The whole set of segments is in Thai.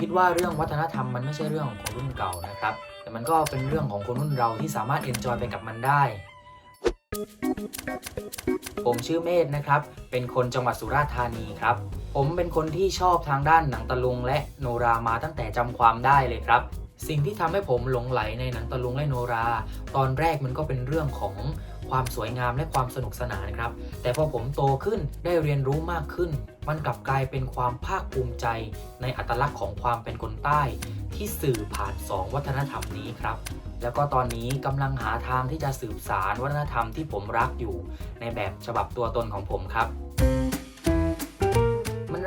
คิดว่าเรื่องวัฒนธรรมมันไม่ใช่เรื่องของคนรุ่นเก่านะครับ แต่มันก็เป็นเรื่องของคนรุ่นเราที่สามารถเอนจอยไปกับมันได้ ผมชื่อเมธนะครับ เป็นคนจังหวัดสุราษฎร์ธานีครับ ผมเป็นคนที่ชอบทางด้านหนังตะลุงและโนรามาตั้งแต่จำความได้เลยครับ สิ่งที่ทำให้ผมหลงไหลในหนังตะลุงและโนรา ตอนแรกมันก็เป็นเรื่องของ ความสวยงามและความสนุกสนานครับ แต่พอผมโตขึ้นได้เรียนรู้มากขึ้น มันกลับกลายเป็นความภาคภูมิใจ ในอัตลักษณ์ของความเป็นคนใต้ ที่สื่อผ่าน 2 วัฒนธรรมนี้ครับ แล้วก็ตอนนี้กำลังหาทางที่จะสืบสารวัฒนธรรมที่ผมรักอยู่ ในแบบฉบับตัวตนของผมครับ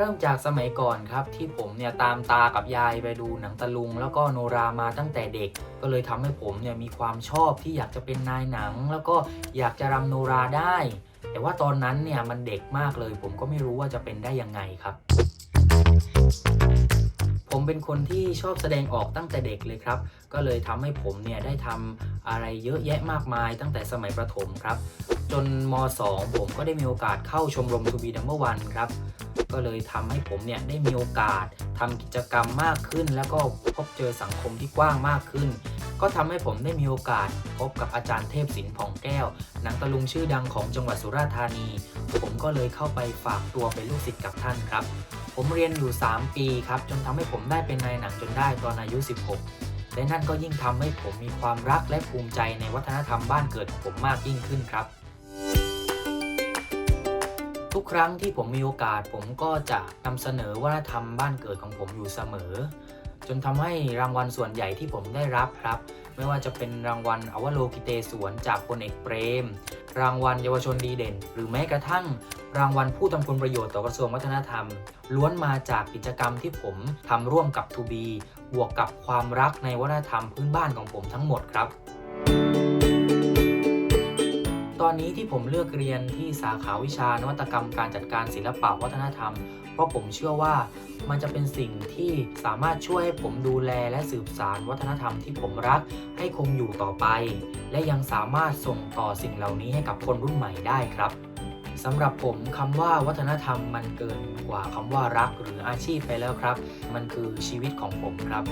เริ่มจากสมัยก่อนครับ ที่ผมเนี่ยตามตากับยายไปดูหนังตะลุง แล้วก็โนรามาตั้งแต่เด็ก ก็เลยทำให้ผมเนี่ยมีความชอบที่อยากจะเป็นนายหนัง แล้วก็อยากจะรำโนราได้ แต่ว่าตอนนั้นเนี่ยมันเด็กมากเลย ผมก็ไม่รู้ว่าจะเป็นได้ยังไงครับผมเป็นคนที่ชอบแสดงออกตั้งแต่เด็กเลยครับ ก็เลยทำให้ผมเนี่ยได้ทำอะไรเยอะแยะมากมายตั้งแต่สมัยประถมครับ จนม .2 ผมก็ได้มีโอกาสเข้าชมรมทูบีดัมเบอร์วันครับ ก็เลยทำให้ผมเนี่ยได้มีโอกาสทำกิจกรรมมากขึ้น แล้วก็พบเจอสังคมที่กว้างมากขึ้น ก็ทำให้ผมได้มีโอกาสพบกับอาจารย์เทพศิลป์ผ่องแก้ว หนังตะลุงชื่อดังของจังหวัดสุราษฎร์ธานี ผมก็เลยเข้าไปฝากตัวเป็นลูกศิษย์กับท่านครับ ผมเรียนอยู่ 3 ปีครับ จนทำให้ผมได้เป็นนายหนังจนได้ตอนอายุ 16 และนั่นก็ยิ่งทำให้ผมมีความรักและภูมิใจในวัฒนธรรมบ้านเกิดของผมมากยิ่งขึ้นครับ ทุกครั้งที่ผมมีโอกาสผมก็จะนำเสนอวัฒนธรรมบ้านเกิดของผมอยู่เสมอ จนทำให้รางวัลส่วนใหญ่ที่ผมได้รับครับ ไม่ว่าจะเป็นรางวัลอวโลกิเตศวนจากพลเอกเปรม รางวัลเยาวชนดีเด่น หรือแม้กระทั่ง รางวัลผู้ทำคุณประโยชน์ต่อกระทรวงวัฒนธรรม ล้วนมาจากกิจกรรมที่ผมทำร่วมกับทูบีบวกกับความรักในวัฒนธรรมพื้นบ้านของผมทั้งหมดครับ อนนี้ที่ผมเลือกเรียนที่สาขาวิชานวัตกรรมการจัดการศิลปะวัฒนธรรม เพราะผมเชื่อว่ามันจะเป็นสิ่งที่สามารถช่วยให้ผมดูแลและสืบสารวัฒนธรรมที่ผมรักให้คงอยู่ต่อไป และยังสามารถส่งต่อสิ่งเหล่านี้ให้กับคนรุ่นใหม่ได้ครับสำหรับผมคำว่าวัฒนธรรมมันเกินกว่าคำว่ารักหรืออาชีพไปแล้วครับ มันคือชีวิตของผมครับ